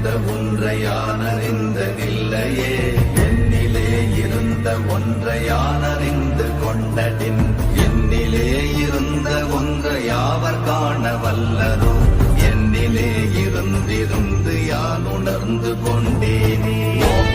இருந்த ஒன்றை யான் என்னிலே இருந்த ஒன்றையானறிந்து யான் கொண்டடின் என்னிலே இருந்த ஒன்றையாவர் காண வல்லரோ என்னிலே இருந்திருந்து யான் உணர்ந்து கொண்டேனே ஓம்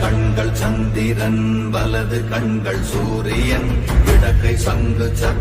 கண்கள் சந்திரன் வலது கண்கள் சூரியன். இடக்கை சங்கு